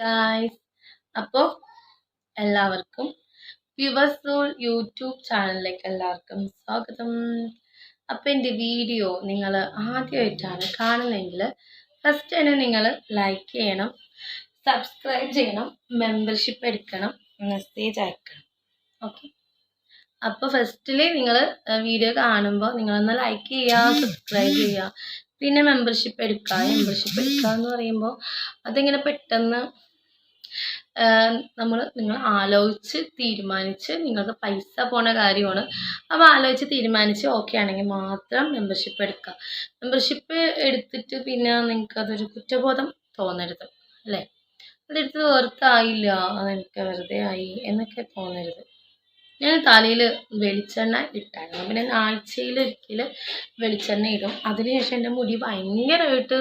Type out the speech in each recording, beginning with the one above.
Guys അപ്പോൾ എല്ലാവർക്കും വിവസോൾ YouTube ചാനലിലേക്ക് എല്ലാവർക്കും സ്വാഗതം. അപ്പോൾ എന്റെ വീഡിയോ നിങ്ങൾ ആദ്യമായിട്ടാണ് കാണുന്നതെങ്കിൽ ഫസ്റ്റ് തന്നെ നിങ്ങൾ ലൈക്ക് ചെയ്യണം സബ്സ്ക്രൈബ് ചെയ്യണം മെമ്പർഷിപ്പ് എടുക്കണം മെസ്സേജ് അയക്കണം. ഓക്കെ അപ്പോൾ ഫസ്റ്റിൽ നിങ്ങൾ വീഡിയോ കാണുമ്പോൾ നിങ്ങളൊന്ന് ലൈക്ക് ചെയ്യുക സബ്സ്ക്രൈബ് ചെയ്യുക. പിന്നെ മെമ്പർഷിപ്പ് എടുക്കുക. മെമ്പർഷിപ്പ് എടുക്കുക എന്ന് പറയുമ്പോൾ അതിങ്ങനെ പെട്ടെന്ന് നമ്മൾ നിങ്ങൾ ആലോചിച്ച് തീരുമാനിച്ച് നിങ്ങൾക്ക് പൈസ പോണ കാര്യമാണ്. അപ്പോൾ ആലോചിച്ച് തീരുമാനിച്ച് ഓക്കെ ആണെങ്കിൽ മാത്രം മെമ്പർഷിപ്പ് എടുക്കുക. മെമ്പർഷിപ്പ് എടുത്തിട്ട് പിന്നെ നിങ്ങൾക്ക് അതൊരു കുറ്റബോധം തോന്നരുത് അല്ലേ? അതെടുത്ത് വെറുത്തായില്ല അതെനിക്ക് വെറുതെ ആയി എന്നൊക്കെ തോന്നരുത്. ഞാൻ തലയിൽ വെളിച്ചെണ്ണ ഇട്ടായിരുന്നു പിന്നെ ആഴ്ചയിൽ ഒരിക്കൽ വെളിച്ചെണ്ണ ഇടും. അതിനുശേഷം എന്റെ മുടി ഭയങ്കരമായിട്ട്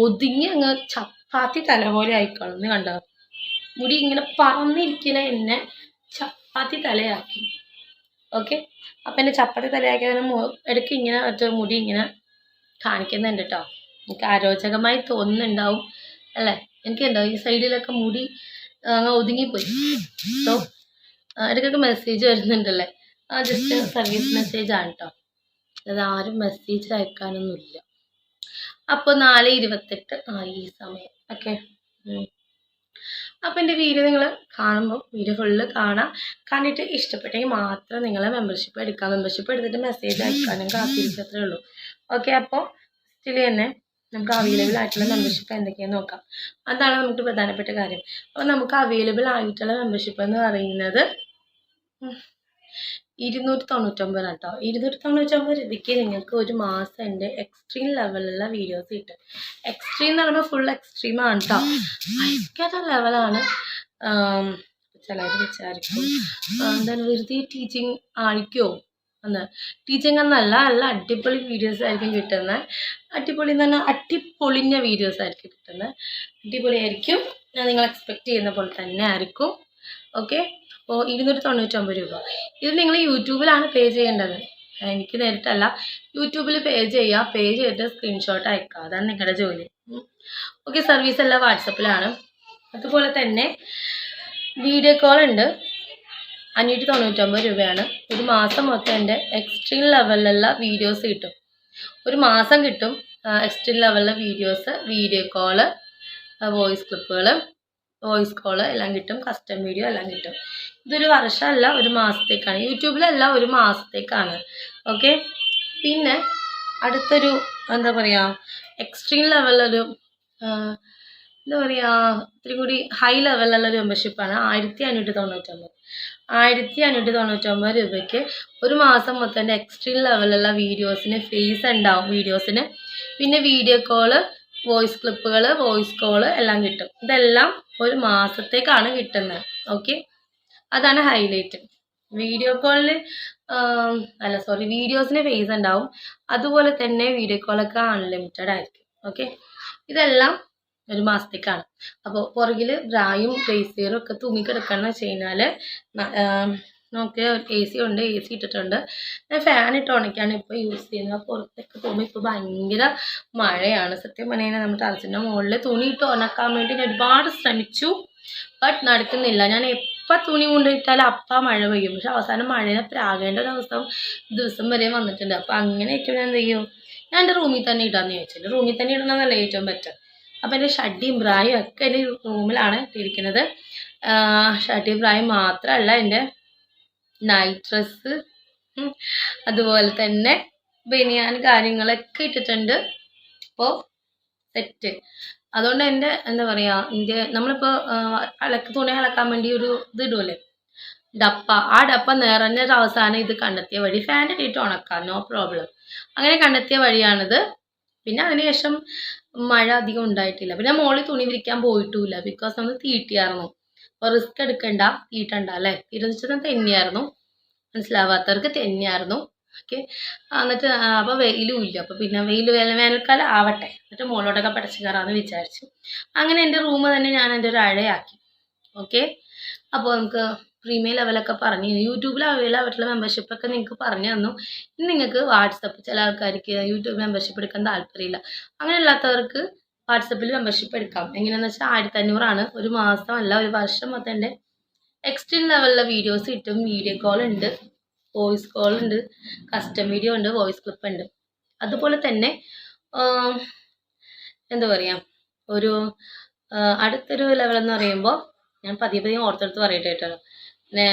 ഒതുങ്ങി അങ്ങ് ചപ്പാത്തി തല പോലെ ആയിക്കോളും എന്ന് കണ്ടോ? മുടി ഇങ്ങനെ പറന്നിരിക്കുന്ന എന്നെ ചപ്പാത്തി തലയാക്കി. ഓക്കെ അപ്പം എന്റെ ചപ്പാത്തി തലയാക്കിയതിന് ഇടയ്ക്ക് ഇങ്ങനെ മറ്റേ മുടി ഇങ്ങനെ കാണിക്കുന്നുണ്ട് കേട്ടോ എനിക്ക് അരോചകമായി തോന്നുന്നുണ്ടാവും. അല്ലേ? എനിക്ക് ഉണ്ടാവും ഈ സൈഡിലൊക്കെ മുടി അങ്ങ് ഒതുങ്ങിപ്പോയി. സോ ഇടയ്ക്കൊക്കെ മെസ്സേജ് വരുന്നുണ്ടല്ലേ? ആ ജസ്റ്റ് സർവീസ് മെസ്സേജ് ആണ് കേട്ടോ അത് ആരും മെസ്സേജ് അയക്കാനൊന്നുമില്ല. അപ്പോൾ നാല് ഇരുപത്തെട്ട് ആ ഈ സമയം. ഓക്കെ അപ്പോൾ എന്റെ വീഡിയോ നിങ്ങൾ കാണുമ്പോൾ വീഡിയോ ഫുള്ള് കാണാം. കണ്ടിട്ട് ഇഷ്ടപ്പെട്ടെങ്കിൽ മാത്രം നിങ്ങൾ മെമ്പർഷിപ്പ് എടുക്കാം. മെമ്പർഷിപ്പ് എടുത്തിട്ട് മെസ്സേജ് അയക്കാനും കാത്തിരിക്കത്രേ ഉള്ളൂ. ഓക്കെ അപ്പോൾ സ്റ്റിൽ തന്നെ നമുക്ക് അവൈലബിൾ ആയിട്ടുള്ള മെമ്പർഷിപ്പ് എന്തൊക്കെയാണെന്ന് നോക്കാം. അതാണ് നമുക്ക് പ്രധാനപ്പെട്ട കാര്യം. അപ്പോൾ നമുക്ക് അവൈലബിൾ ആയിട്ടുള്ള മെമ്പർഷിപ്പ് എന്ന് പറയുന്നത് ഇരുന്നൂറ്റി തൊണ്ണൂറ്റൊമ്പത് കേട്ടോ ഇരുന്നൂറ്റി തൊണ്ണൂറ്റൊമ്പത് രൂപയ്ക്ക് നിങ്ങൾക്ക് ഒരു മാസം എന്റെ എക്സ്ട്രീം ലെവലിലുള്ള വീഡിയോസ് കിട്ടും. എക്സ്ട്രീം എന്ന് പറയുമ്പോൾ ഫുൾ എക്സ്ട്രീം ആണ് കേട്ടോ ഭയങ്കര ലെവലാണ് ചിലർ വിചാരിക്കും എന്താണ് വെറുതെ ടീച്ചിങ് ആയിരിക്കുമോ എന്ന്. ടീച്ചിങ് എന്നല്ല നല്ല അടിപൊളി വീഡിയോസ് ആയിരിക്കും കിട്ടുന്നത് അടിപൊളി എന്ന് പറഞ്ഞാൽ അടിപൊളിഞ്ഞ വീഡിയോസ് ആയിരിക്കും കിട്ടുന്നത് അടിപൊളിയായിരിക്കും. ഞാൻ നിങ്ങൾ എക്സ്പെക്റ്റ് ചെയ്യുന്ന പോലെ തന്നെ ആയിരിക്കും. ഓക്കെ അപ്പോൾ ഇരുന്നൂറ്റി തൊണ്ണൂറ്റൊമ്പത് രൂപ. ഇത് നിങ്ങൾ യൂട്യൂബിലാണ് പേ ചെയ്യേണ്ടത്. എനിക്ക് നേരിട്ടല്ല. യൂട്യൂബിൽ പേ ചെയ്യുക പേ ചെയ്തിട്ട് സ്ക്രീൻഷോട്ട് അയക്കുക അതാണ് നിങ്ങളുടെ ജോലി. ഓക്കെ സർവീസ് എല്ലാം വാട്സപ്പിലാണ് അതുപോലെ തന്നെ വീഡിയോ കോൾ ഉണ്ട്. അഞ്ഞൂറ്റി തൊണ്ണൂറ്റൊമ്പത് രൂപയാണ്. ഒരു മാസം മൊത്തം എന്റെ എക്സ്ട്രീം ലെവലിലുള്ള വീഡിയോസ് കിട്ടും. ഒരു മാസം കിട്ടും എക്സ്ട്രീം ലെവലിലെ വീഡിയോസ് വീഡിയോ കോൾ വോയിസ് ക്ലിപ്പുകൾ വോയിസ് കോൾ എല്ലാം കിട്ടും കസ്റ്റം വീഡിയോ എല്ലാം കിട്ടും. ഇതൊരു വർഷമല്ല ഒരു മാസത്തേക്കാണ്. യൂട്യൂബിലല്ല ഒരു മാസത്തേക്കാണ്. ഓക്കെ പിന്നെ അടുത്തൊരു എന്താ പറയുക എക്സ്ട്രീം ലെവലൊരു എന്താ പറയുക ഇത്തിരി കൂടി ഹൈ ലെവലിലുള്ള ഒരു മെമ്പർഷിപ്പാണ് ആയിരത്തി അഞ്ഞൂറ്റി തൊണ്ണൂറ്റൊമ്പത് ആയിരത്തി അഞ്ഞൂറ്റി തൊണ്ണൂറ്റൊമ്പത് രൂപയ്ക്ക് ഒരു മാസം മൊത്തം എക്സ്ട്രീം ലെവലുള്ള വീഡിയോസിന് ഫീസ് ഉണ്ടാവും വീഡിയോസിന് പിന്നെ വീഡിയോ കോൾ വോയിസ് ക്ലിപ്പുകൾ വോയിസ് കോൾ എല്ലാം കിട്ടും. ഇതെല്ലാം ഒരു മാസത്തേക്കാണ് കിട്ടുന്നത് ഓക്കെ അതാണ് ഹൈലൈറ്റ് വീഡിയോ കോളിൽ അല്ല സോറി വീഡിയോസിന് ഫേസ് ഉണ്ടാവും അതുപോലെ തന്നെ വീഡിയോ കോളൊക്കെ അൺലിമിറ്റഡ് ആയിരിക്കും. ഓക്കെ ഇതെല്ലാം ഒരു മാസത്തേക്കാണ്. അപ്പോൾ പുറകിൽ ബ്രായും ബ്രേസിയറും ഒക്കെ തൂങ്ങിക്കിടക്കണം വെച്ച് കഴിഞ്ഞാൽ നമുക്ക് എ സി ഉണ്ട് എ സി ഇട്ടിട്ടുണ്ട് ഫാൻ ഇട്ട് ഉണക്കാണ് ഇപ്പോൾ യൂസ് ചെയ്യുന്നത്. പുറത്തേക്ക് പോകുമ്പോൾ ഇപ്പോൾ ഭയങ്കര മഴയാണ്. സത്യം പറഞ്ഞാൽ നമ്മുടെ ടെറസിന്റെ മുകളിൽ തുണി ഇട്ട് ഉണക്കാൻ വേണ്ടി ഞാൻ ഒരുപാട് ശ്രമിച്ചു ബട്ട് നടക്കുന്നില്ല. ഞാൻ എപ്പോൾ തുണി കൊണ്ടിട്ടാലും അപ്പം മഴ പെയ്യും. പക്ഷെ അവസാനം മഴയെ പ്രാകേണ്ട ദിവസം ദിവസം വരെ വന്നിട്ടുണ്ട്. അപ്പം അങ്ങനെ ഏറ്റവും ഞാൻ എന്ത് ചെയ്യും? ഞാൻ എന്റെ റൂമിൽ തന്നെ ഇടാമെന്ന് ചോദിച്ചിട്ട് റൂമിൽ തന്നെ ഇടണമെന്നല്ല ഏറ്റവും ബെറ്റർ അപ്പം എന്റെ ഷഡിയും ബ്രായും ഒക്കെ എന്റെ റൂമിലാണ് ഇട്ടിരിക്കുന്നത്. ഷഡിയും ബ്രായും മാത്രമല്ല എന്റെ ഡ്രസ്സ് അതുപോലെ തന്നെ ബനിയാൻ കാര്യങ്ങളൊക്കെ ഇട്ടിട്ടുണ്ട്. അപ്പോൾ സെറ്റ് അതുകൊണ്ട് എന്റെ എന്താ പറയുക എന്റെ നമ്മളിപ്പോൾ അലക്ക് തുണി അലക്കാൻ വേണ്ടി ഒരു ഇത് ഇടുമല്ലേ ഡപ്പ. ആ ഡപ്പ നിറഞ്ഞ അവസാനം ഇത് കണ്ടെത്തിയ വഴി ഫാൻ ഇട്ടിട്ട് ഉണക്കാം. നോ പ്രോബ്ലം അങ്ങനെ കണ്ടെത്തിയ വഴിയാണിത്. പിന്നെ അതിനുശേഷം മഴ അധികം ഉണ്ടായിട്ടില്ല. പിന്നെ മോളിൽ തുണി വിരിക്കാൻ പോയിട്ടുമില്ല ബിക്കോസ് നമ്മൾ തീട്ടിയായിരുന്നു റിസ്ക് എടുക്കണ്ട തീട്ടണ്ട അല്ലേ? തീരെന്ന് തെന്നിയായിരുന്നു. മനസ്സിലാവാത്തവർക്ക് തെന്നിയായിരുന്നു. ഓക്കെ എന്നിട്ട് അപ്പോൾ വെയിലും ഇല്ല. അപ്പോൾ പിന്നെ വെയിൽ വേനൽ വേനൽക്കാലം ആവട്ടെ. എന്നിട്ട് മുകളിലോട്ടൊക്കെ പടച്ച് കയറാമെന്ന് വിചാരിച്ചു. അങ്ങനെ എന്റെ റൂം തന്നെ ഞാൻ എന്റെ ഒരു അഴയാക്കി. ഓക്കെ അപ്പോൾ നമുക്ക് പ്രീമിയം ലെവലൊക്കെ പറഞ്ഞു. യൂട്യൂബിൽ അവൈലബിൾ ആയിട്ടുള്ള മെമ്പർഷിപ്പൊക്കെ നിങ്ങൾക്ക് പറഞ്ഞു തന്നു. നിങ്ങൾക്ക് വാട്സപ്പ് ചില ആൾക്കാർക്ക് യൂട്യൂബ് മെമ്പർഷിപ്പ് എടുക്കാൻ താല്പര്യമില്ല. അങ്ങനെ അല്ലാത്തവർക്ക് വാട്സപ്പിൽ മെമ്പർഷിപ്പ് എടുക്കാം. എങ്ങനെയാണെന്ന് വെച്ചാൽ ആയിരത്തി അഞ്ഞൂറാണ് ഒരു മാസം അല്ല ഒരു വർഷം മൊത്തം എക്സ്ട്രീം ലെവലിലെ വീഡിയോസ് കിട്ടും. വീഡിയോ കോൾ ഉണ്ട് വോയിസ് കോൾ ഉണ്ട് കസ്റ്റം വീഡിയോ ഉണ്ട് വോയിസ് ക്ലിപ്പ് ഉണ്ട്. അതുപോലെ തന്നെ എന്താ പറയുക ഒരു അടുത്തൊരു ലെവൽ എന്ന് പറയുമ്പോൾ ഞാൻ പതിയെ പതിയെ ഓർത്തെടുത്ത് പറയട്ടെ കേട്ടോ.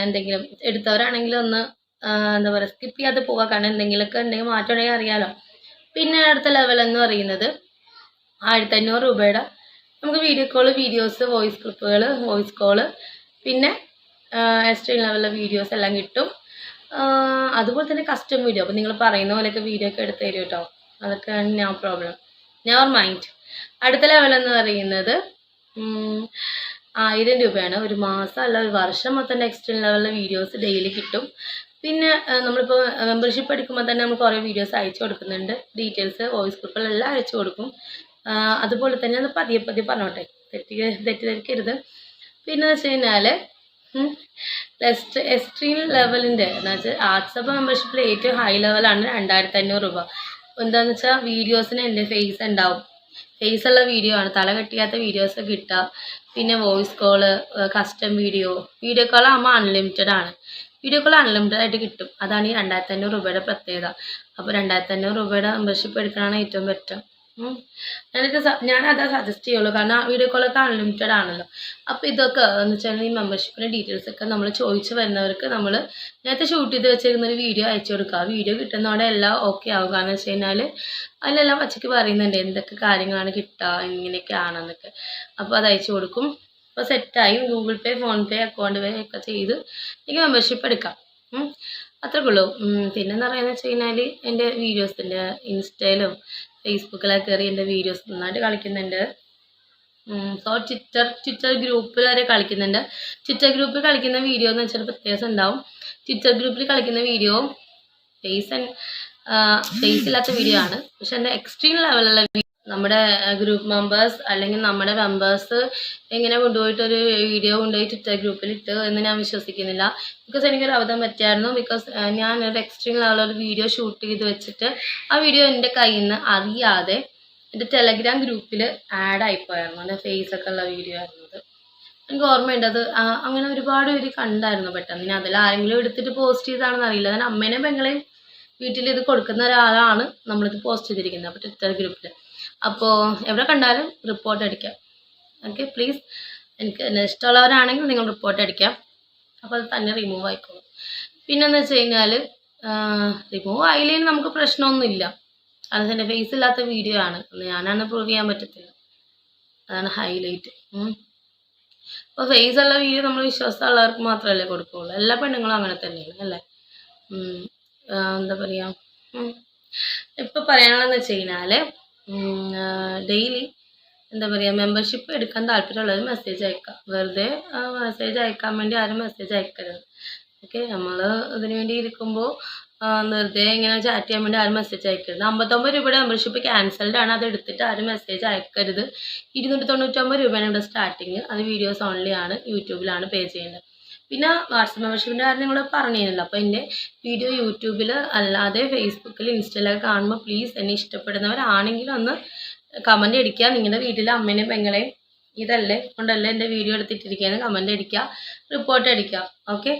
എന്തെങ്കിലും എടുത്തവരാണെങ്കിൽ ഒന്ന് എന്താ പറയുക സ്കിപ്പ് ചെയ്യാതെ പോവുക കാരണം എന്തെങ്കിലുമൊക്കെ ഉണ്ടെങ്കിൽ മാറ്റം ഉണ്ടെങ്കിൽ അറിയാലോ. പിന്നെ അടുത്ത ലെവൽ എന്ന് പറയുന്നത് ആയിരത്തി അഞ്ഞൂറ് രൂപയുടെ നമുക്ക് വീഡിയോ കോൾ വീഡിയോസ് വോയിസ് ക്ലിപ്പുകൾ വോയിസ് കോൾ പിന്നെ എക്സ്ട്രീം ലെവലിലെ വീഡിയോസ് എല്ലാം കിട്ടും. അതുപോലെ തന്നെ കസ്റ്റം വീഡിയോ അപ്പോൾ നിങ്ങൾ പറയുന്ന പോലെയൊക്കെ വീഡിയോ ഒക്കെ എടുത്ത് തരും കേട്ടോ അതൊക്കെയാണ് നോ പ്രോബ്ലം നെവർ മൈൻഡ് അടുത്ത ലെവലെന്ന് പറയുന്നത് ആയിരം രൂപയാണ്. ഒരു മാസം അല്ല ഒരു വർഷം മൊത്തം എക്സ്ട്രീം ലെവലിലെ വീഡിയോസ് ഡെയിലി കിട്ടും. പിന്നെ നമ്മളിപ്പോൾ മെമ്പർഷിപ്പ് എടുക്കുമ്പോൾ തന്നെ നമ്മൾ കുറേ വീഡിയോസ് അയച്ചു കൊടുക്കുന്നുണ്ട്. ഡീറ്റെയിൽസ് വോയിസ് ഗ്രൂപ്പുകളെല്ലാം അയച്ചു കൊടുക്കും. അതുപോലെ തന്നെ അത് പതിയെ പതിയെ പറഞ്ഞോട്ടെ. തെറ്റി തെറ്റിദ്ധരിക്കരുത്. പിന്നെ വെച്ച് കഴിഞ്ഞാൽ എക്സ്ട്രീം ലെവലിന്റെ എന്ന് വെച്ചാൽ വാട്സപ്പ് മെമ്പർഷിപ്പിൽ ഏറ്റവും ഹൈ ലെവലാണ് രണ്ടായിരത്തി അഞ്ഞൂറ് രൂപ എന്താണെന്ന് വെച്ചാൽ വീഡിയോസിന് എന്റെ ഫേസ് ഉണ്ടാവും. ഫേസ് ഉള്ള വീഡിയോ ആണ്. തല കെട്ടിയാത്ത വീഡിയോസ് കിട്ടുക. പിന്നെ voice call custom video. Video call ആകുമ്പോൾ അൺലിമിറ്റഡ് ആണ്. വീഡിയോ കോൾ അൺലിമിറ്റഡ് ആയിട്ട് കിട്ടും. അതാണ് ഈ രണ്ടായിരത്തി അഞ്ഞൂറ് രൂപയുടെ പ്രത്യേകത. അപ്പോൾ രണ്ടായിരത്തി അഞ്ഞൂറ് രൂപയുടെ മെമ്പർഷിപ്പ് എടുക്കാനാണ് ഏറ്റവും ബെറ്റർ ഞാനൊക്കെ സ- ഞാനതാ സജസ്റ്റ് ചെയ്യുള്ളൂ. കാരണം വീഡിയോ കോളൊക്കെ അൺലിമിറ്റഡ് ആണല്ലോ. അപ്പോൾ ഇതൊക്കെ എന്ന് വെച്ചാൽ ഈ മെമ്പർഷിപ്പിന്റെ ഡീറ്റെയിൽസ് ഒക്കെ നമ്മൾ ചോദിച്ചു വരുന്നവർക്ക് നമ്മൾ നേരത്തെ ഷൂട്ട് ചെയ്ത് വെച്ചിരുന്ന ഒരു വീഡിയോ അയച്ചു കൊടുക്കുക. ആ വീഡിയോ കിട്ടുന്നതോടെ എല്ലാം ഓക്കെ ആവും. കാരണം വെച്ച് കഴിഞ്ഞാൽ അതിലെല്ലാം പച്ചയ്ക്ക് പറയുന്നുണ്ട് എന്തൊക്കെ കാര്യങ്ങളാണ് കിട്ടുക എങ്ങനെയൊക്കെയാണെന്നൊക്കെ അപ്പോൾ അത് അയച്ചു കൊടുക്കും. അപ്പോൾ സെറ്റായി Google Pay PhonePe account pay ഒക്കെ ചെയ്ത് എനിക്ക് മെമ്പർഷിപ്പ് എടുക്കാം. ഉം, പിന്നെന്താ പറയുക വെച്ച് കഴിഞ്ഞാൽ എന്റെ വീഡിയോസിന്റെ ഇൻസ്റ്റയിലും ഫേസ്ബുക്കിലൊക്കെ കയറി എന്റെ വീഡിയോസ് നന്നായിട്ട് കളിക്കുന്നുണ്ട്. സോ ട്വിറ്റർ ട്വിറ്റർ ഗ്രൂപ്പിൽ വരെ കളിക്കുന്നുണ്ട്. ട്വിറ്റർ ഗ്രൂപ്പിൽ കളിക്കുന്ന വീഡിയോ എന്ന് വെച്ചാൽ പ്രത്യേകം ഉണ്ടാവും. ട്വിറ്റർ ഗ്രൂപ്പിൽ കളിക്കുന്ന വീഡിയോ ഫേസ് ഫേസ് ഇല്ലാത്ത വീഡിയോ ആണ്. പക്ഷെ എന്റെ എക്സ്ട്രീം ലെവലുള്ള നമ്മുടെ ഗ്രൂപ്പ് മെമ്പേഴ്സ് അല്ലെങ്കിൽ നമ്മുടെ മെമ്പേഴ്സ് എങ്ങനെ കൊണ്ടുപോയിട്ട് ഒരു വീഡിയോ കൊണ്ടുപോയിട്ട് ഇട്ട ഗ്രൂപ്പിൽ ഇട്ട് എന്ന് ഞാൻ വിശ്വസിക്കുന്നില്ല. ബിക്കോസ് എനിക്കൊരു അബദ്ധം പറ്റിയായിരുന്നു. ബിക്കോസ് ഞാൻ ഒരു എക്സ്ട്രീം ലെവലൊരു വീഡിയോ ഷൂട്ട് ചെയ്ത് വെച്ചിട്ട് ആ വീഡിയോ എന്റെ കയ്യിൽ നിന്ന് അറിയാതെ എന്റെ ടെലഗ്രാം ഗ്രൂപ്പിൽ ആഡ് ആയിപ്പോയായിരുന്നു. എന്റെ ഫേസ് ഒക്കെ ഉള്ള വീഡിയോ ആയിരുന്നു അത് എനിക്ക് ഓർമ്മയുണ്ട് അത് അങ്ങനെ ഒരുപാട് പേര് കണ്ടായിരുന്നു പെട്ടെന്ന്. ഇനി അതിൽ ആരെങ്കിലും എടുത്തിട്ട് പോസ്റ്റ് ചെയ്താണെന്ന് അറിയില്ല. ഞാൻ അമ്മേനെയും പെങ്ങളെയും വീട്ടിൽ ഇത് കൊടുക്കുന്ന ഒരാളാണ് നമ്മളിത് പോസ്റ്റ് ചെയ്തിരിക്കുന്നത്. അപ്പോൾ ട്വിറ്റർ ഗ്രൂപ്പിൽ അപ്പോൾ എവിടെ കണ്ടാലും റിപ്പോർട്ട് അടിക്കാം. ഓക്കെ പ്ലീസ് എനിക്ക് എന്നെ ഇഷ്ടമുള്ളവരാണെങ്കിൽ നിങ്ങൾ റിപ്പോർട്ട് അടിക്കാം. അപ്പോൾ അത് തന്നെ റിമൂവ് ആയിക്കോളും. പിന്നെന്ന് വെച്ച് കഴിഞ്ഞാൽ റിമൂവ് ആയില്ലെങ്കിൽ നമുക്ക് പ്രശ്നമൊന്നുമില്ല. അത് എന്റെ ഫേസ് ഇല്ലാത്ത വീഡിയോ ആണ്. ഞാനാണ് പ്രൂവ് ചെയ്യാൻ പറ്റത്തില്ല. അതാണ് ഹൈലൈറ്റ് അപ്പോൾ ഫേസ് ഉള്ള വീഡിയോ നമ്മൾ വിശ്വാസമുള്ളവർക്ക് മാത്രമല്ലേ കൊടുക്കുകയുള്ളൂ എല്ലാ പെണ്ണുങ്ങളും അങ്ങനെ തന്നെയാണ് അല്ലേ? എന്താ പറയുക ഇപ്പം പറയാനുള്ളതെന്ന് വെച്ച് കഴിഞ്ഞാൽ ഡെയിലി എന്താ പറയുക മെമ്പർഷിപ്പ് എടുക്കാൻ താല്പര്യമുള്ളവർ മെസ്സേജ് അയക്കുക വെറുതെ മെസ്സേജ് അയക്കാൻ വേണ്ടി ആരും മെസ്സേജ് അയക്കരുത്. ഓക്കെ നമ്മൾ ഇതിനു വേണ്ടി ഇരിക്കുമ്പോൾ വെറുതെ ഇങ്ങനെ ചാറ്റ് ചെയ്യാൻ വേണ്ടി ആരും മെസ്സേജ് അയക്കരുത്. അമ്പത്തൊമ്പത് രൂപയുടെ മെമ്പർഷിപ്പ് ക്യാൻസൽഡ് ആണ്. അത് എടുത്തിട്ട് ആരും മെസ്സേജ് അയക്കരുത്. ഇരുന്നൂറ്റി തൊണ്ണൂറ്റൊമ്പത് രൂപയാണ് ഇവിടെ സ്റ്റാർട്ടിങ് അത് വീഡിയോസ് ഓൺലി ആണ്. യൂട്യൂബിലാണ് പേ ചെയ്യേണ്ടത് പിന്നെ വാട്സപ്പ് മെമ്പർഷിപ്പിന്റെ കാര്യം നിങ്ങൾ പറഞ്ഞിരുന്നല്ലോ. അപ്പോൾ എന്റെ വീഡിയോ യൂട്യൂബിൽ അല്ലാതെ ഫേസ്ബുക്കിൽ ഇൻസ്റ്റയിലൊക്കെ കാണുമ്പോൾ പ്ലീസ് എന്നെ ഇഷ്ടപ്പെടുന്നവരാണെങ്കിൽ ഒന്ന് കമന്റ് അടിക്കുക. നിങ്ങളുടെ വീട്ടിലെ അമ്മേനെയും പെങ്ങളെയും ഇതല്ലേ കൊണ്ടല്ലേ എന്റെ വീഡിയോ എടുത്തിട്ടിരിക്കുകയെന്ന് കമന്റ് അടിക്കുക റിപ്പോർട്ട് അടിക്കുക. ഓക്കെ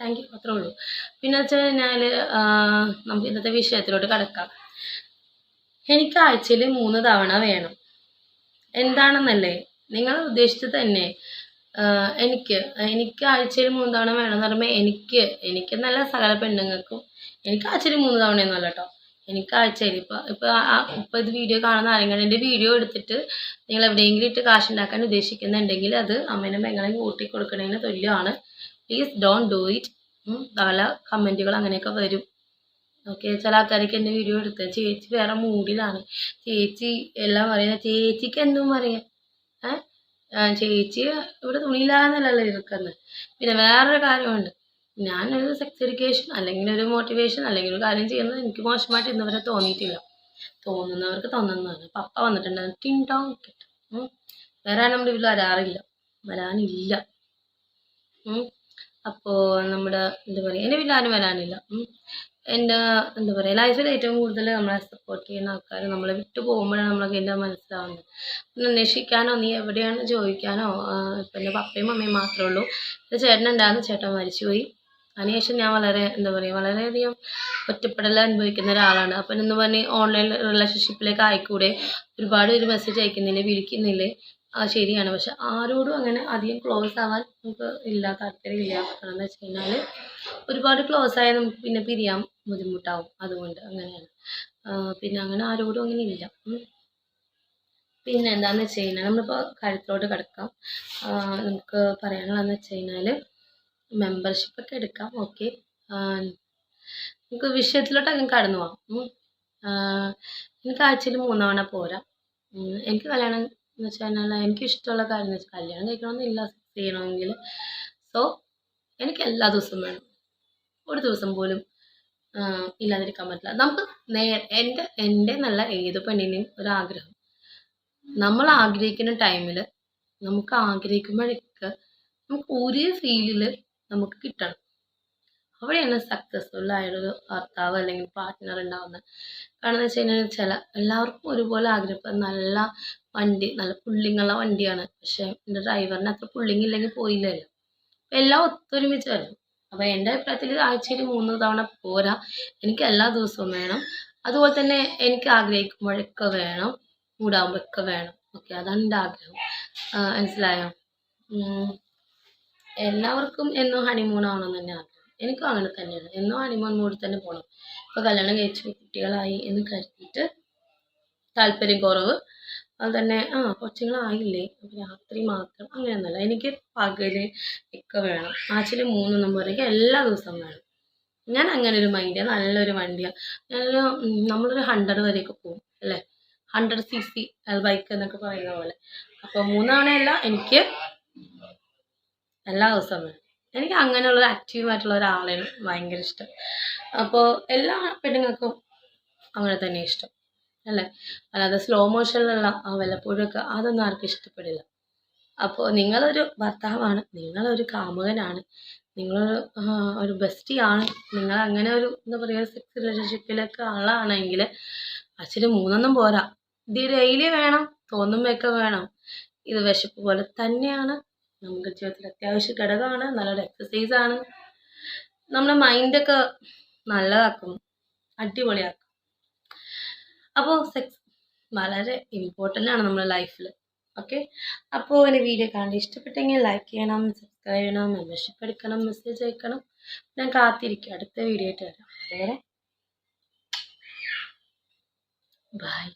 താങ്ക് യു അത്രേ ഉള്ളൂ. പിന്നെ വെച്ച് കഴിഞ്ഞാൽ നമുക്ക് ഇന്നത്തെ വിഷയത്തിലോട്ട് കിടക്കാം. എനിക്ക് ആഴ്ചയിൽ മൂന്ന് തവണ വേണം. എന്താണെന്നല്ലേ? നിങ്ങൾ ഉദ്ദേശിച്ചത് തന്നെ. എനിക്ക് എനിക്ക് ആഴ്ചയിൽ മൂന്ന് തവണ വേണമെന്ന് പറയുമ്പോൾ എനിക്ക് എനിക്ക് നല്ല സകല പെണ്ണുങ്ങൾക്കും എനിക്ക് ആഴ്ചയിൽ മൂന്ന് തവണയൊന്നുമല്ല കേട്ടോ എനിക്ക് ആഴ്ചയിൽ ഇപ്പോൾ ഇപ്പോൾ ഇപ്പോൾ ഇത് വീഡിയോ കാണുന്ന ആരെങ്കിലും എന്റെ വീഡിയോ എടുത്തിട്ട് നിങ്ങൾ എവിടെയെങ്കിലും ഇട്ട് കാശുണ്ടാക്കാൻ ഉദ്ദേശിക്കുന്നുണ്ടെങ്കിൽ അത് അമ്മേനും പെങ്ങളെയും കൂട്ടി കൊടുക്കുന്നതിന് തുല്യമാണ് പ്ലീസ് ഡോണ്ട് ഡു ഇറ്റ് പല കമന്റുകൾ അങ്ങനെയൊക്കെ വരും. ഓക്കെ ചില ആൾക്കാരൊക്കെ എന്റെ വീഡിയോ എടുത്ത് ചേച്ചി വേറെ മൂഡിലാണ് ചേച്ചി എല്ലാം പറയുന്നത് ചേച്ചിക്ക് എന്തും പറയാം. ഏ? ആ, ചേച്ചി ഇവിടെ തുണിയില്ലാന്നല്ലല്ലോ ഇരിക്കുന്നത് പിന്നെ വേറൊരു കാര്യമുണ്ട്. ഞാനൊരു സെക്സ് എഡ്യൂക്കേഷൻ അല്ലെങ്കിൽ ഒരു മോട്ടിവേഷൻ അല്ലെങ്കിൽ ഒരു കാര്യം ചെയ്യുന്നത് എനിക്ക് മോശമായിട്ട് ഇന്നുവരെ തോന്നിയിട്ടില്ല. തോന്നുന്നവർക്ക് തോന്നുന്നതാണ്. പപ്പ വന്നിട്ടുണ്ടായിരുന്നു ടിൻ ടോങ് കിട്ടും. വരാൻ നമ്മുടെ വീട്ടിൽ വരാറില്ല വരാനില്ല. അപ്പോൾ നമ്മുടെ എന്താ പറയുക എന്റെ വീട്ടിൽ ആരും വരാനില്ല. എന്റെ എന്താ പറയുക ലൈഫിൽ ഏറ്റവും കൂടുതൽ നമ്മളെ സപ്പോർട്ട് ചെയ്യുന്ന ആൾക്കാർ നമ്മളെ വിട്ടു പോകുമ്പോഴാണ് നമ്മളൊക്കെ എന്റെ മനസ്സിലാവുന്നത്. ഒന്ന് അന്വേഷിക്കാനോ നീ എവിടെയാണ് ചോദിക്കാനോ ഇപ്പം എന്റെ പപ്പയും അമ്മയും മാത്രമേ ഉള്ളൂ. എന്റെ ചേട്ടൻ ഉണ്ടായിരുന്നു ചേട്ടൻ മരിച്ചുപോയി. അതിനുശേഷം ഞാൻ വളരെ എന്താ പറയുക വളരെയധികം ഒറ്റപ്പെടൽ അനുഭവിക്കുന്ന ഒരാളാണ്. അപ്പം എന്ന് പറഞ്ഞ് ഓൺലൈൻ റിലേഷൻഷിപ്പിലേക്ക് ആയിക്കൂടെ? ഒരുപാട് ഒരു മെസ്സേജ് അയക്കുന്നില്ലേ വിളിക്കുന്നില്ലേ? ശരിയാണ്. പക്ഷെ ആരോടും അങ്ങനെ അധികം ക്ലോസ് ആവാൻ നമുക്ക് ഇല്ല താല്പര്യമില്ല കാരണം എന്ന് വെച്ച് കഴിഞ്ഞാൽ ഒരുപാട് ക്ലോസ് ആയാൽ നമുക്ക് പിന്നെ പിരിയാൻ ബുദ്ധിമുട്ടാവും. അതുകൊണ്ട് അങ്ങനെയാണ്. പിന്നെ അങ്ങനെ ആരോടും അങ്ങനെ ഇല്ല. പിന്നെ എന്താണെന്ന് വെച്ച് കഴിഞ്ഞാൽ നമ്മളിപ്പോൾ കാര്യത്തിലോട്ട് കിടക്കാം. നമുക്ക് പറയാനുള്ളതെന്ന് വെച്ച് കഴിഞ്ഞാൽ മെമ്പർഷിപ്പ് ഒക്കെ എടുക്കാം. ഓക്കെ നമുക്ക് വിഷയത്തിലോട്ട് അങ്ങനെ കടന്നു. ആ, എനിക്ക് ആഴ്ചയിൽ മൂന്നവണ പോരാ. എനിക്ക് കല്യാണം എന്ന് വെച്ചാൽ എന്നാൽ എനിക്ക് ഇഷ്ടമുള്ള കാര്യം എന്ന് വെച്ചാൽ കല്യാണം കഴിക്കണമെന്നില്ല സെക്സ് ചെയ്യണമെങ്കിൽ. സോ എനിക്ക് എല്ലാ ദിവസവും വേണം. ഒരു ദിവസം പോലും ഇല്ലാതിരിക്കാൻ പറ്റില്ല. നമുക്ക് നേ എന്റെ എന്റെ നല്ല ഏത് പെണ്ണിനെയും ഒരാഗ്രഹം നമ്മൾ ആഗ്രഹിക്കുന്ന ടൈമിൽ നമുക്ക് ആഗ്രഹിക്കുമ്പോഴൊക്കെ നമുക്ക് ഒരേ ഫീലിൽ നമുക്ക് കിട്ടണം. അവിടെയാണ് സക്സസ്ഫുൾ ആയൊരു ഭർത്താവ് അല്ലെങ്കിൽ പാർട്ട്ണർ ഉണ്ടാവുന്നത്. കാരണം എന്ന് വെച്ച് കഴിഞ്ഞാൽ ചില എല്ലാവർക്കും ഒരുപോലെ ആഗ്രഹം. നല്ല വണ്ടി നല്ല പുള്ളിങ്ങുള്ള വണ്ടിയാണ്. പക്ഷേ എന്റെ ഡ്രൈവറിന് അത്ര പുള്ളിങ് ഇല്ലെങ്കിൽ പോയില്ലല്ലോ എല്ലാം ഒത്തൊരുമിച്ച് വരും അപ്പോൾ എന്റെ അഭിപ്രായത്തിൽ ആഴ്ചയിൽ മൂന്ന് തവണ പോരാ. എനിക്ക് എല്ലാ ദിവസവും വേണം. അതുപോലെ തന്നെ എനിക്ക് ആഗ്രഹിക്കുമ്പോഴൊക്കെ വേണം. മൂടാകുമ്പോഴൊക്കെ വേണം. ഓക്കെ അതാണ് എന്റെ ആഗ്രഹം. മനസ്സിലായോ? എല്ലാവർക്കും എന്നും ഹണിമൂൺ ആവണം തന്നെ ആഗ്രഹം എനിക്കും അങ്ങനെ തന്നെയാണ്. എന്നും ഹണിമോൺ മൂടി തന്നെ പോകണം ഇപ്പോൾ കല്യാണം കഴിച്ചു കുട്ടികളായി എന്ന് കരുതിയിട്ട് താല്പര്യം കുറവ്. അത് തന്നെ ആ കൊച്ചുങ്ങളായില്ലേ? രാത്രി മാത്രം അങ്ങനെയൊന്നുമല്ല. എനിക്ക് പകൽ ഒക്കെ വേണം. ആഴ്ചയിൽ മൂന്നെണ്ണം പറയുക എല്ലാ ദിവസവും വേണം. ഞാൻ അങ്ങനെ ഒരു മൈൻഡാണ് നല്ലൊരു വണ്ടിയാണ് ഞാനൊരു നമ്മളൊരു ഹൺഡ്രഡ് വരെയൊക്കെ പോകും അല്ലേ? ഹൺഡ്രഡ് സി സി ബൈക്ക് എന്നൊക്കെ പറയുന്ന പോലെ. അപ്പോൾ മൂന്നവണയല്ല എനിക്ക് എല്ലാ ദിവസവും വേണം. എനിക്ക് അങ്ങനെയുള്ള ആക്റ്റീവായിട്ടുള്ള ഒരാളെയാണ് ഭയങ്കര ഇഷ്ടം. അപ്പോൾ എല്ലാ പെണ്ണുങ്ങൾക്കും അങ്ങനെ തന്നെ ഇഷ്ടം അല്ലേ? അല്ലാതെ സ്ലോ മോഷനിലുള്ള ആ വല്ലപ്പോഴൊക്കെ അതൊന്നും ആർക്കും ഇഷ്ടപ്പെടില്ല. അപ്പോൾ നിങ്ങളൊരു ഭർത്താവാണ് നിങ്ങളൊരു കാമുകനാണ് നിങ്ങളൊരു ഒരു ബെസ്റ്റിയാണ് നിങ്ങൾ അങ്ങനെ ഒരു എന്താ പറയുക സെക്സ് റിലേഷൻഷിപ്പിലൊക്കെ ആളാണെങ്കിൽ അച്ഛന് മൂന്നൊന്നും പോരാ. ഡെയിലി വേണം തോന്നുമ്പോഴൊക്കെ വേണം. ഇത് വിശപ്പ് പോലെ തന്നെയാണ് നമുക്ക് ജീവിതത്തിൽ അത്യാവശ്യ ഘടകമാണ്. നല്ലൊരു എക്സസൈസ് ആണ്. നമ്മുടെ മൈൻഡൊക്കെ നല്ലതാക്കും. അടിപൊളിയാക്കും. അപ്പോൾ സെക്സ് വളരെ ഇമ്പോർട്ടന്റ് ആണ് നമ്മുടെ ലൈഫിൽ ഓക്കെ അപ്പോൾ എന്റെ വീഡിയോ കാണാൻ ഇഷ്ടപ്പെട്ടെങ്കിൽ ലൈക്ക് ചെയ്യണം സബ്സ്ക്രൈബ് ചെയ്യണം മെമ്പർഷിപ്പ് എടുക്കണം മെസ്സേജ് അയക്കണം. ഞാൻ കാത്തിരിക്കും. അടുത്ത വീഡിയോ ആയിട്ട് വരാം. ബൈ